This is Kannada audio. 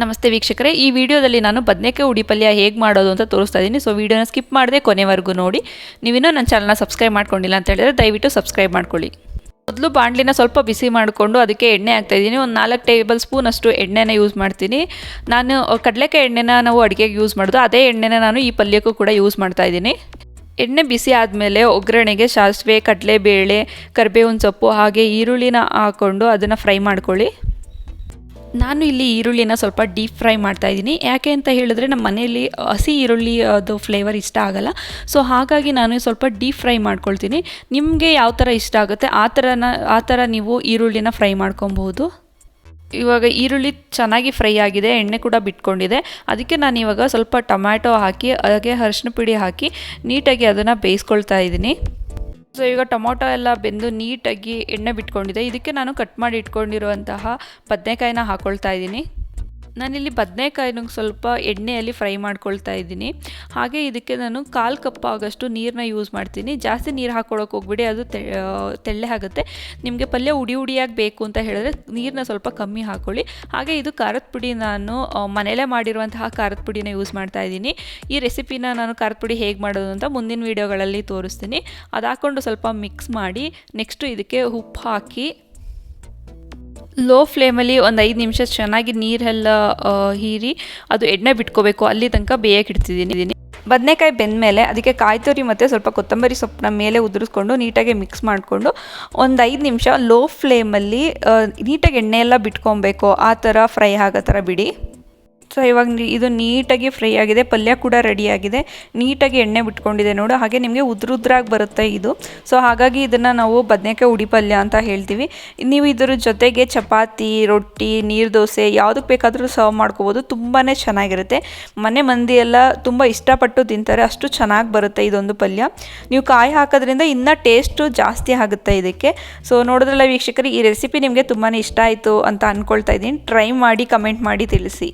ನಮಸ್ತೆ ವೀಕ್ಷಕರೇ, ಈ ವಿಡಿಯೋದಲ್ಲಿ ನಾನು ಬದನೆಕಾಯಿ ಉಡಿ ಪಲ್ಯ ಹೇಗೆ ಮಾಡೋದು ಅಂತ ತೋರಿಸ್ತಾ ಇದ್ದೀನಿ ಸೊ ವಿಡಿಯೋನ ಸ್ಕಿಪ್ ಮಾಡದೆ ಕೊನೆವರೆಗೂ ನೋಡಿ. ನೀವಿನ್ನೂ ನನ್ನ ಚಾನಲ್ನ ಸಬ್ಸ್ಕ್ರೈಬ್ ಮಾಡ್ಕೊಂಡಿಲ್ಲ ಅಂತ ಹೇಳಿದ್ರೆ ದಯವಿಟ್ಟು ಸಬ್ಸ್ಕ್ರೈಬ್ ಮಾಡ್ಕೊಳ್ಳಿ. ಮೊದಲು ಬಾಣಲಿನ ಸ್ವಲ್ಪ ಬಿಸಿ ಮಾಡಿಕೊಂಡು ಅದಕ್ಕೆ ಎಣ್ಣೆ ಹಾಕ್ತಾಯಿದ್ದೀನಿ ಒಂದು ನಾಲ್ಕು ಟೇಬಲ್ ಸ್ಪೂನ್ ಅಷ್ಟು ಎಣ್ಣೆನ ಯೂಸ್ ಮಾಡ್ತೀನಿ. ನಾನು ಕಡಲೆಕಾಯಿ ಎಣ್ಣೆನ ನಾವು ಅಡುಗೆಗೆ ಯೂಸ್ ಮಾಡೋದು. ಅದೇ ಎಣ್ಣೆನ ನಾನು ಈ ಪಲ್ಯಕ್ಕೂ ಕೂಡ ಯೂಸ್ ಮಾಡ್ತಾ ಇದ್ದೀನಿ ಎಣ್ಣೆ ಬಿಸಿ ಆದಮೇಲೆ ಒಗ್ಗರಣೆಗೆ ಸಾಸಿವೆ, ಕಡಲೆಬೇಳೆ, ಕರಿಬೇವಿನ ಸೊಪ್ಪು ಹಾಗೆ ಈರುಳ್ಳಿನ ಹಾಕ್ಕೊಂಡು ಅದನ್ನು ಫ್ರೈ ಮಾಡ್ಕೊಳ್ಳಿ. ನಾನು ಇಲ್ಲಿ ಈರುಳ್ಳಿನ ಸ್ವಲ್ಪ ಡೀಪ್ ಫ್ರೈ ಮಾಡ್ತಾ ಇದ್ದೀನಿ. ಯಾಕೆ ಅಂತ ಹೇಳಿದ್ರೆ ನಮ್ಮ ಮನೆಯಲ್ಲಿ ಹಸಿ ಈರುಳ್ಳಿ, ಅದು ಫ್ಲೇವರ್ ಇಷ್ಟ ಆಗಲ್ಲ. ಸೊ ಹಾಗಾಗಿ ನಾನು ಸ್ವಲ್ಪ ಡೀಪ್ ಫ್ರೈ ಮಾಡ್ಕೊಳ್ತೀನಿ. ನಿಮಗೆ ಯಾವ ಥರ ಇಷ್ಟ ಆಗುತ್ತೆ? ಆ ಥರನ ಆ ಥರ ನೀವು ಈರುಳ್ಳಿನ ಫ್ರೈ ಮಾಡ್ಕೊಬಹುದು ಇವಾಗ ಈರುಳ್ಳಿ ಚೆನ್ನಾಗಿ ಫ್ರೈ ಆಗಿದೆ, ಎಣ್ಣೆ ಕೂಡ ಬಿಟ್ಕೊಂಡಿದೆ. ಅದಕ್ಕೆ ನಾನು ಇವಾಗ ಸ್ವಲ್ಪ ಟೊಮ್ಯಾಟೊ ಹಾಕಿ, ಹಾಗೆ ಅರಿಶಿನ ಪುಡಿ ಹಾಕಿ ನೀಟಾಗಿ ಅದನ್ನು ಬೇಯಿಸ್ಕೊಳ್ತಾ ಇದ್ದೀನಿ. ಸೊ ಈಗ ಟೊಮೊಟೊ ಎಲ್ಲ ಬೆಂದು ನೀಟಾಗಿ ಎಣ್ಣೆ ಬಿಟ್ಕೊಂಡಿದೆ. ಇದಕ್ಕೆ ನಾನು ಕಟ್ ಮಾಡಿ ಇಟ್ಕೊಂಡಿರುವಂತಹ ಬದನೆಕಾಯಿನ ಹಾಕ್ಕೊಳ್ತಾ ಇದ್ದೀನಿ. ನಾನಿಲ್ಲಿ ಬದನೆಕಾಯಿನ ಸ್ವಲ್ಪ ಎಣ್ಣೆಯಲ್ಲಿ ಫ್ರೈ ಮಾಡ್ಕೊಳ್ತಾ ಇದ್ದೀನಿ. ಹಾಗೆ ಇದಕ್ಕೆ ನಾನು ಕಾಲು ಕಪ್ ಆಗೋಷ್ಟು ನೀರನ್ನ ಯೂಸ್ ಮಾಡ್ತೀನಿ. ಜಾಸ್ತಿ ನೀರು ಹಾಕ್ಕೊಳಕ್ಕೆ ಹೋಗ್ಬಿಡಿ, ಅದು ತೆಳ್ಳೆ ಆಗುತ್ತೆ. ನಿಮಗೆ ಪಲ್ಯ ಉಡಿ ಉಡಿಯಾಗಿ ಬೇಕು ಅಂತ ಹೇಳಿದ್ರೆ ನೀರನ್ನ ಸ್ವಲ್ಪ ಕಮ್ಮಿ ಹಾಕ್ಕೊಳ್ಳಿ ಹಾಗೆ ಇದು ಖಾರದ ಪುಡಿ ನಾನು ಮನೆಯಲ್ಲೇ ಮಾಡಿರುವಂತಹ ಖಾರದ ಪುಡಿನ ಯೂಸ್ ಮಾಡ್ತಾ ಇದ್ದೀನಿ. ಈ ರೆಸಿಪಿನ ನಾನು ಖಾರದ ಪುಡಿ ಹೇಗೆ ಮಾಡೋದು ಅಂತ ಮುಂದಿನ ವೀಡಿಯೋಗಳಲ್ಲಿ ತೋರಿಸ್ತೀನಿ. ಅದು ಹಾಕ್ಕೊಂಡು ಸ್ವಲ್ಪ ಮಿಕ್ಸ್ ಮಾಡಿ, ನೆಕ್ಸ್ಟು ಇದಕ್ಕೆ ಉಪ್ಪು ಹಾಕಿ ಲೋ ಫ್ಲೇಮಲ್ಲಿ ಒಂದು ಐದು ನಿಮಿಷ ಚೆನ್ನಾಗಿ ನೀರೆಲ್ಲ ಹೀರಿ ಅದು ಎಣ್ಣೆ ಬಿಟ್ಕೋಬೇಕು. ಅಲ್ಲಿ ತನಕ ಬೇಯಕ್ಕೆ ಇಡ್ತಿದ್ದೀನಿ. ಬದನೆಕಾಯಿ ಬೆಂದಮೇಲೆ ಅದಕ್ಕೆ ಕಾಯಿ ತುರಿ ಮತ್ತು ಸ್ವಲ್ಪ ಕೊತ್ತಂಬರಿ ಸೊಪ್ಪನ್ನ ಮೇಲೆ ಉದುರಿಸ್ಕೊಂಡು ನೀಟಾಗಿ ಮಿಕ್ಸ್ ಮಾಡಿಕೊಂಡು ಒಂದು ಐದು ನಿಮಿಷ ಲೋ ಫ್ಲೇಮಲ್ಲಿ ನೀಟಾಗಿ ಎಣ್ಣೆ ಎಲ್ಲ ಬಿಟ್ಕೊಬೇಕು. ಆ ಥರ ಫ್ರೈ ಆಗೋ ಥರ ಬಿಡಿ. ಸೊ ಇವಾಗ ಇದು ನೀಟಾಗಿ ಫ್ರೈ ಆಗಿದೆ, ಪಲ್ಯ ಕೂಡ ರೆಡಿಯಾಗಿದೆ ನೀಟಾಗಿ ಎಣ್ಣೆ ಬಿಟ್ಕೊಂಡಿದೆ ನೋಡು, ಹಾಗೆ ನಿಮಗೆ ಉದ್ರುದ್ರಾಗಿ ಬರುತ್ತೆ ಇದು. ಸೊ ಹಾಗಾಗಿ ಇದನ್ನು ನಾವು ಬದನೆಕಾಯಿ ಉಡಿ ಪಲ್ಯ ಅಂತ ಹೇಳ್ತೀವಿ. ನೀವು ಇದರ ಜೊತೆಗೆ ಚಪಾತಿ, ರೊಟ್ಟಿ, ನೀರು ದೋಸೆ ಯಾವುದಕ್ಕೆ ಬೇಕಾದರೂ ಸರ್ವ್ ಮಾಡ್ಕೋಬೋದು ತುಂಬಾ ಚೆನ್ನಾಗಿರುತ್ತೆ. ಮನೆ ಮಂದಿ ಎಲ್ಲ ತುಂಬ ಇಷ್ಟಪಟ್ಟು ತಿಂತಾರೆ, ಅಷ್ಟು ಚೆನ್ನಾಗಿ ಬರುತ್ತೆ ಇದೊಂದು ಪಲ್ಯ. ನೀವು ಕಾಯಿ ಹಾಕೋದ್ರಿಂದ ಇನ್ನೂ ಟೇಸ್ಟು ಜಾಸ್ತಿ ಆಗುತ್ತೆ ಇದಕ್ಕೆ. ಸೊ ನೋಡಿದ್ರಲ್ಲ ವೀಕ್ಷಕರು, ಈ ರೆಸಿಪಿ ನಿಮಗೆ ತುಂಬಾ ಇಷ್ಟ ಆಯಿತು ಅಂತ ಅಂದ್ಕೊಳ್ತಾ ಇದ್ದೀನಿ. ಟ್ರೈ ಮಾಡಿ ಕಮೆಂಟ್ ಮಾಡಿ ತಿಳಿಸಿ.